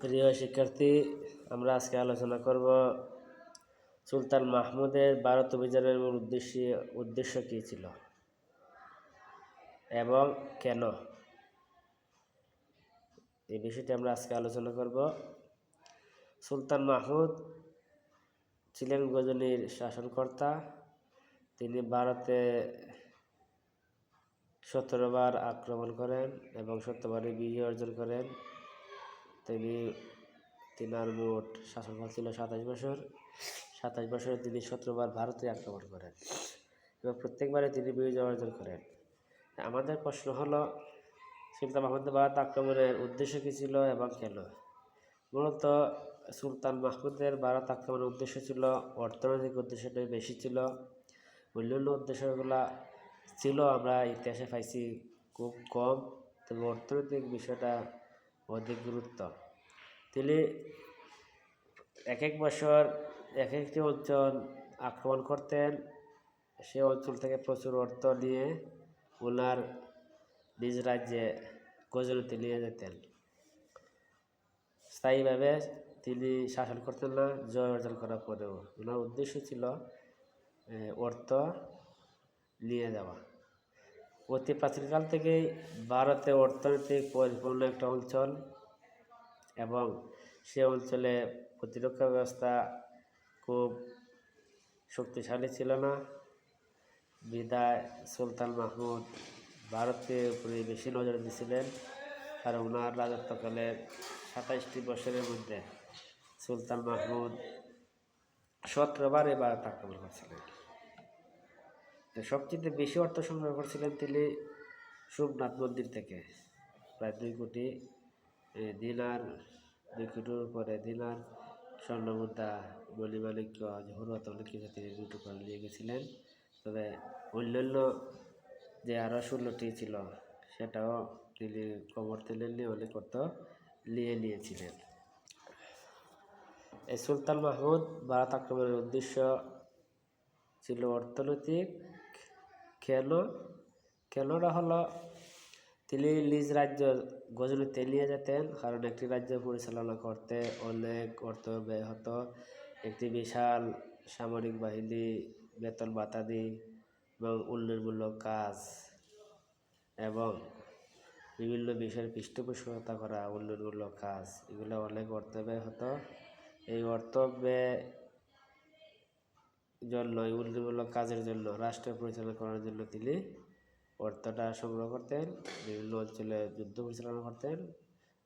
প্রিয় শিক্ষার্থী, আমরা আজকে আলোচনা করব সুলতান মাহমুদের ভারত অভিযানের মূল উদ্দেশ্য উদ্দেশ্য কী ছিল এবং কেন? এই বিষয়টি আমরা আজকে আলোচনা করব। সুলতান মাহমুদ ছিলেন গজনীর শাসনকর্তা। তিনি ভারতে সতেরোবার আক্রমণ করেন এবং সত্যবারে বিজয় অর্জন করেন। তিনি, তিনার মোট শাসনকাল ছিল সাতাশ বছর। সাতাশ বছরে তিনি সতেরোবার ভারতে আক্রমণ করেন এবং প্রত্যেকবারে তিনি বিজয় অর্জন করেন। আমাদের প্রশ্ন হলো, সুলতান মাহমুদ ভারত আক্রমণের উদ্দেশ্য কী ছিল এবং কেন? মূলত সুলতান মাহমুদের ভারত আক্রমণের উদ্দেশ্য ছিল, অর্থনৈতিক উদ্দেশ্যটাই বেশি ছিল, অন্যান্য উদ্দেশ্যগুলা ছিল, আমরা ইতিহাসে পাইছি খুব কম। তবে অর্থনৈতিক বিষয়টা অধিক গুরুত্ব। তিনি এক এক বছর এক একটি অঞ্চল আক্রমণ করতেন। সে অঞ্চল থেকে প্রচুর অর্থ নিয়ে ওনার নিজ রাজ্যে গজনীতে নিয়ে যেতেন। স্থায়ীভাবে তিনি শাসন করতেন না, জয় অর্জন করার পরেও। ওনার উদ্দেশ্য ছিল অর্থ নিয়ে যাওয়া। অতি প্রাচীনকাল থেকেই ভারতে অর্থনৈতিক পরিপূর্ণ একটা অঞ্চল এবং সে অঞ্চলে প্রতিরক্ষা ব্যবস্থা খুব শক্তিশালী ছিল না। বিদায় সুলতান মাহমুদ ভারতের উপরে বেশি নজর দিয়েছিলেন আর ওনার রাজত্বকালের সাতাইশটি বছরের মধ্যে সুলতান মাহমুদ সতেরোবারে ভারত আক্রমণ করছিলেন। তো সবচেয়ে বেশি অর্থ সংগ্রহ করছিলেন তিনি সোমনাথ মন্দির থেকে। প্রায় দুই কোটি দিনার, দুই কোটির পরে দিনার স্বর্ণমুদ্রা মণিমাণিক্য জহরত অনেক কিছু তিনি লুট করে নিয়ে গেছিলেন। তবে অন্যান্য যে আরও ষোলোটি ছিল, সেটাও তিনি কবর তুলেন নিয়ে অনেক অর্থ নিয়ে নিয়েছিলেন। এই সুলতান মাহমুদ ভারত আক্রমণের উদ্দেশ্য ছিল অর্থনৈতিক কেন কেনটা হলো তিনি নিজ রাজ্য গজনীতে নিয়ে যেতেন, কারণ একটি রাজ্য পরিচালনা করতে অনেক অর্থ ব্যয় হতো। একটি বিশাল সামরিক বাহিনী, বেতন বাতাদি এবং উন্নয়নমূলক কাজ এবং বিভিন্ন বিষয়ের পৃষ্ঠপোষকতা করা, উন্নয়নমূলক কাজ, এগুলো অনেক অর্থ ব্যয় হতো। এই অর্থ ব্যয় জন্য উন্নয়নমূলক কাজের জন্য রাষ্ট্র পরিচালনা করার জন্য তিনি অর্থটা সংগ্রহ করতেন, বিভিন্ন অঞ্চলে যুদ্ধ পরিচালনা করতেন,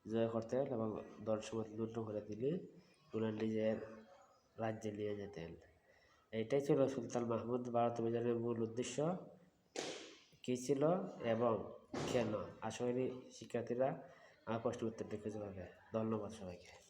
জয় করতেন এবং সমাজ লুণ্ঠ করে তিনি ওনার নিজের রাজ্যে নিয়ে যেতেন। এইটাই ছিল সুলতান মাহমুদ ভারত অভিযানের মূল উদ্দেশ্য। কী ছিল এবং কেন? আশা করি শিক্ষার্থীরা আমার খুঁজে পাবে ধন্যবাদ সবাইকে।